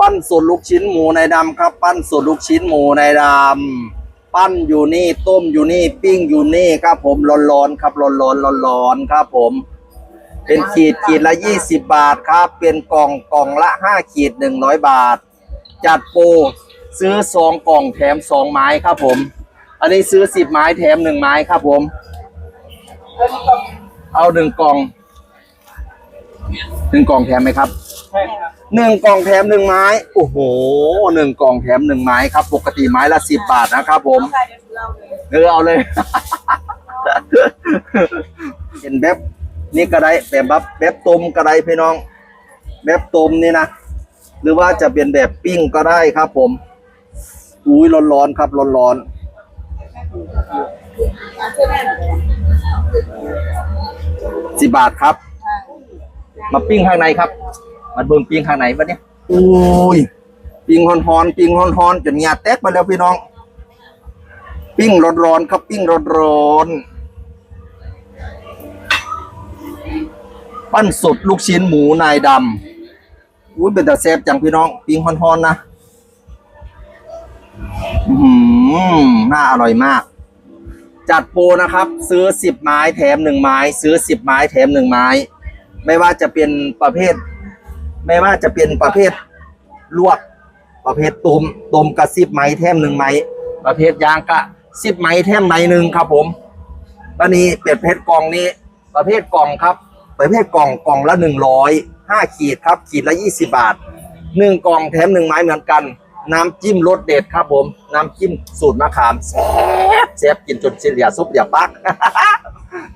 ปั้นส่วนลูกชิ้นหมูในดำครับ ปั้นส่วนลูกชิ้นหมูในดำปั้นอยู่นี่ต้มอยู่นี่ปิ้งอยู่นี่ครับผมร้อนๆครับร้อนๆร้อนๆครับผม เป็นขีดขีดละยี่สิบบาทครับ เป็นกล่องกล่องละห้าขีดหนึ่งร้อยบาท จัดโปรซื้อสองกล่องแถมสองไม้ครับผม อันนี้ซื้อสิบไม้แถมหนึ่งไม้ครับผม เอาหนึ่งกล่องหนึ่งกล่องแถมไหมครับ หนึ่งกล่องแถมหนึ่งไม้ โอ้โหหนึ่งกล่องแถมหนึ่งไม้ครับ ปกติไม้ละสิบบาทนะครับผมใช่เดี๋ยวเราเลยเออเอาเลยเห็นแบบนี่ก็ได้แบบแบบแบบต้มก็ได้พี่น้อง แบบต้มนี่นะ หรือว่าจะเป็นแบบปิ้งก็ได้ครับผม อุ้ยร้อนๆครับร้อนๆสิบบาทครับ มาปิ้งข้างในครับ มาเบิ่งปิ้งข้างในปะเนี่ยอุ้ยปิ้งฮอนๆปิ้งฮอนๆจนเหงียแตกไปแล้วพี่น้อง ปิ้งร้อนๆครับปิ้งร้อนๆปั้นสดลูกชิ้นหมูนายดำอุ้ยเป็นต่แซ่บจังพี่น้อง ปิ้งฮอนๆนนะอือหือน่าอร่อยมาก จัดโปรนะครับ ซื้อสิบไม้แถมหนึ่งไม้ ซื้อสิบไม้แถมหนึ่งไม้ ไม่ว่าจะเป็นประเภท ไม่ว่าจะเป็นประเภทลวก ประเภทต้มต้มกระสิบไม้แถมหนึ่งไม้ประเภทยางกะสิบไม้แถมไม้หนึ่งครับผมแล้วนี้เป็ดเพชรกล่องนี้ ประเภทกล่องครับ ประเภทกล่องกล่องละหนึ่งร้อยห้าขีดครับ ขีดละยี่สิบาทหนึ่งกล่องแถมหนึ่งไม้เหมือนกัน น้ำจิ้มรสเด็ดครับผม น้ำจิ้มสูตรมะขามแซ่บแซ่บกินจนเฉลี่ยซุปอย่าปัก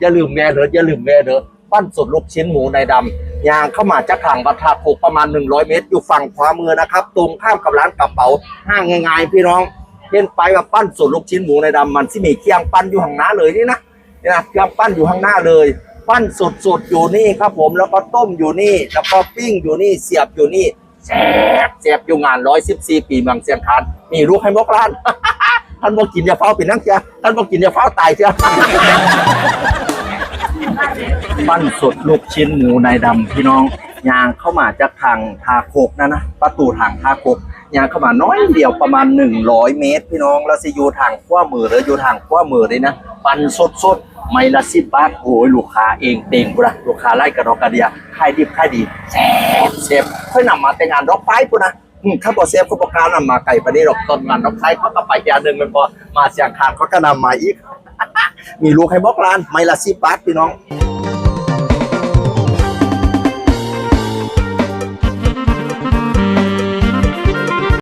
อย่าลืมแม่เด้ออย่าลืมแม่เด้อปั้นสดลูกชิ้นหมูในดำ ยางเข้ามาจากทางวัดท่าโกประมาณ 100 เมตร อยู่ฝั่งขวามือนะครับ ตรงข้ามกับร้านกระเป๋าห้างง่ายๆ พี่น้องเห็นไปว่าปั้นสดลูกชิ้นหมูในดำมันที่มีเคียงปั้นอยู่ข้างหน้าเลยนี่นะนี่นะเคียงปั้นอยู่ข้างหน้าเลย ปั้นสดๆอยู่นี่ครับผมแล้วก็ต้มอยู่นี่ แล้วก็ปิ้งอยู่นี่เสียบอยู่นี่แซ่บแซ่บอยู่งาน114ปีเมืองเชียงคานมีลูกให้มกร้านท่านบอกกินยาเฝ้าเป็นนักเสียท่านบอกกินยาเฝ้าตายเสีย ปั้นสดลูกชิ้นหมูนายดำพี่น้องยางเข้ามาจากทางทาโคกนะนะประตูทางทาโคกยางเข้ามาน้อยเดียวประมาณ 100 เมตร พี่น้องแล้วสิอยู่ทางขว้ามือหรืออยู่ทางขว้ามือเลยนะ ปั้นสดสดไม่ละสิบบาทโอ้ยลูกค้าเองเต็งกูนะลูกค้าไล่กระดอกกระเดียขายดิบขายดีแซ่บเซฟค่อยนำมาแต่งงานดอกไม้กูนะถ้าบอกเซฟก็ประการนำมาไก่ปนี้ดอกต้นงานดอกไม้เขาก็ไปอย่างหนึ่งมันพอมาเสียงคานเขาก็นำมาอีก มีลูกให้บอกร้านไม่ละสิบบาทพี่น้อง